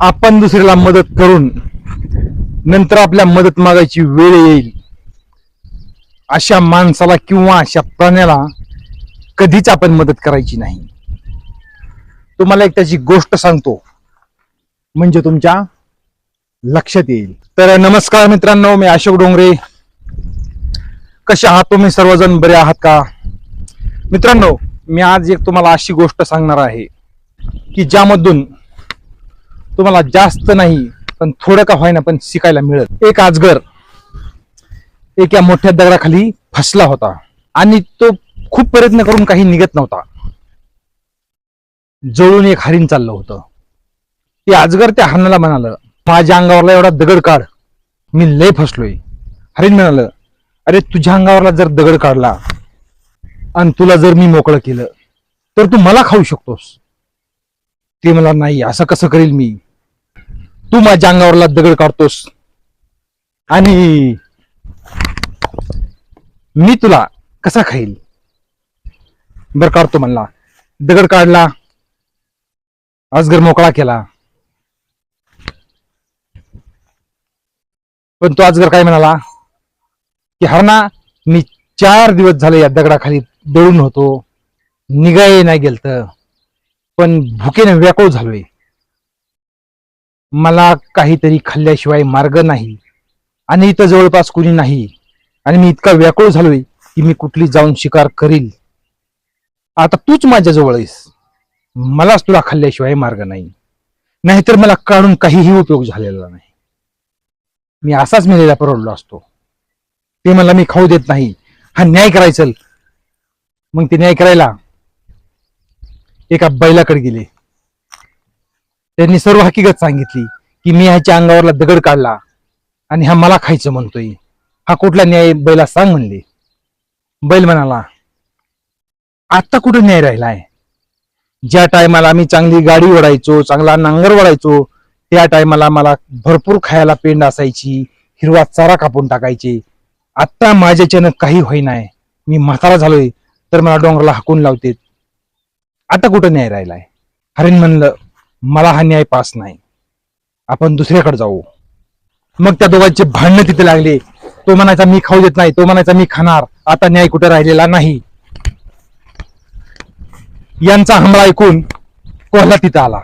आपण दुसऱ्याला मदत करून नंतर आपल्या मदत मागायची वेळ येईल. अशा माणसाला किंवा अशा प्राण्याला कधीच आपण मदत करायची नाही. तुम्हाला एक त्याची गोष्ट सांगतो. म्हणजे तुमच्या लक्षात येईल. तर नमस्कार मित्रांनो मी अशोक डोंगरे. कसे आहात तुम्ही? सर्वजण बरे आहात का? मित्रांनो मी आज एक तुम्हाला अशी गोष्ट सांगणार आहे की ज्यामधून तुम्हाला जास्त नाही पण थोडं का होईना पण शिकायला मिळत एक आजगर एका मोठ्या दगडाखाली फसला होता आणि तो खूप प्रयत्न करून काही निघत नव्हता. जळून एक हरिण चाललं होतं. ते आजगर त्या हरणाला म्हणालं माझ्या अंगावरला एवढा दगड काढ मी लय फसलोय. हरिण म्हणाल अरे तुझ्या अंगावरला जर दगड काढला आणि तुला जर मी मोकळं केलं तर तू मला खाऊ शकतोस. ते मला नाही असं कसं करील मी? तू माझ्या अंगावरला दगड काढतोस. आणि मी तुला कसा खाईल? बर काढतो म्हणला. दगड काढला. अजगर मोकळा केला. पण तो अजगर काय म्हणाला? की हरणा मी चार दिवस झाले या दगडाखाली दळून होतो. निगाय नाही गेलत. पण भुकेने व्याकुळ झालोय. मला काहीतरी खाल्ल्याशिवाय मार्ग नाही आणि इथं जवळपास कुणी नाही. आणि मी इतका व्याकुळ झालोय की मी कुठली जाऊन शिकार करील. आता तूच माझ्याजवळ आहेस. मलाच तुला खाल्ल्याशिवाय मार्ग नाही. नाहीतर मला काढून काहीही उपयोग झालेला नाही. मी असाच मेलेला परवडलो असतो. ते मला मी खाऊ देत नाही. हा न्याय करायचं मग ते न्याय करायला एका बैलाकडे गेले. त्यांनी सर्व हकीकत सांगितली की मी ह्याच्या अंगावरला दगड काढला आणि हा मला खायचं म्हणतोय. हा कुठला न्याय बैला सांग म्हणले. बैल म्हणाला आत्ता कुठं न्याय राहिलाय? ज्या टायमाला आम्ही चांगली गाडी ओढायचो चांगला नांगर ओढायचो त्या टायमाला मला भरपूर खायला पेंड असायची हिरवा चारा कापून टाकायचे. आत्ता माझ्याच्यानं काही होईनाय मी म्हातारा झालोय तर मला डोंगराला हाकून लावते आता कुठं न्याय राहिलाय? हरिण म्हणलं मला हा न्याय पास नाही. आपण दुसऱ्याकडे जाऊ. मग त्या दोघांचे भांडणं तिथे लागले. तो म्हणायचा मी खाऊ देत नाही. तो म्हणायचा मी खाणार. आता न्याय कुठे राहिलेला नाही? यांचा हमला ऐकून कोल्हा तिथं आला.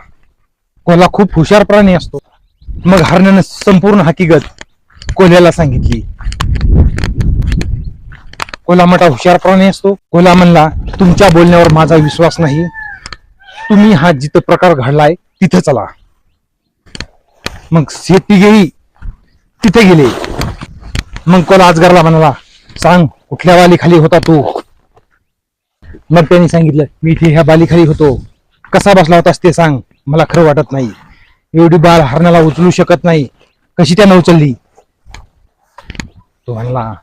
कोल्हा खूप हुशार प्राणी असतो. मग हरण्यानं संपूर्ण हकीकत कोल्ह्याला सांगितली. कोल्हा मोठा हुशार प्राणी असतो. कोल्हा म्हणला तुमच्या बोलण्यावर माझा विश्वास नाही. तुम्ही हा जिथं प्रकार घडलाय तिथे चला. मग शेती गेली तिथे गेले. मग कोला आजगरला म्हणाला सांग कुठल्या वालीखाली होता तू? मग त्यांनी सांगितलं मी इथे ह्या बालीखाली होतो. कसा बसला होतास ते सांग मला खरं वाटत नाही. एवढी बाल हरणाला उचलू शकत नाही. कशी त्यानं उचलली? तो म्हणला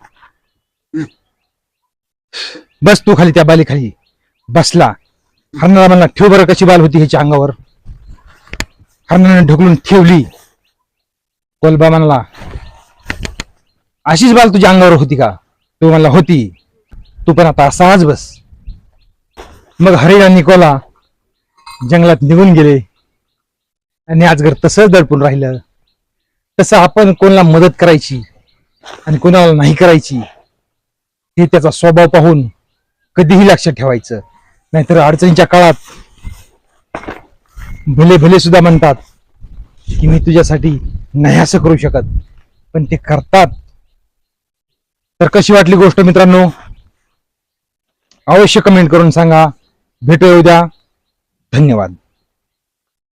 बस तू खाली त्या बालीखाली. बसला. हरणाला म्हणला ठेव बरं कशी बाल होती ह्याच्या अंगावर. हरणाने ढकलून ठेवली. कोलबा म्हणला अशीच बाल तुझ्या अंगावर होती का? तो म्हणला होती. तू पण आता असाच बस. मग हरिण आणि कोला जंगलात निघून गेले. आणि आजगर तसंच दडपून राहिलं. तसं आपण कोणाला मदत करायची आणि कोणाला नाही करायची हे त्याचा स्वभाव पाहून कधीही लक्षात ठेवायचं. नाहीतर अडचणीच्या काळात भले भले सुद्धा म्हणतात की मी तुझ्यासाठी नाही असं करू शकत पण ते करतात. तर कशी वाटली गोष्ट मित्रांनो? अवश्य कमेंट करून सांगा. भेटूया उद्या. धन्यवाद.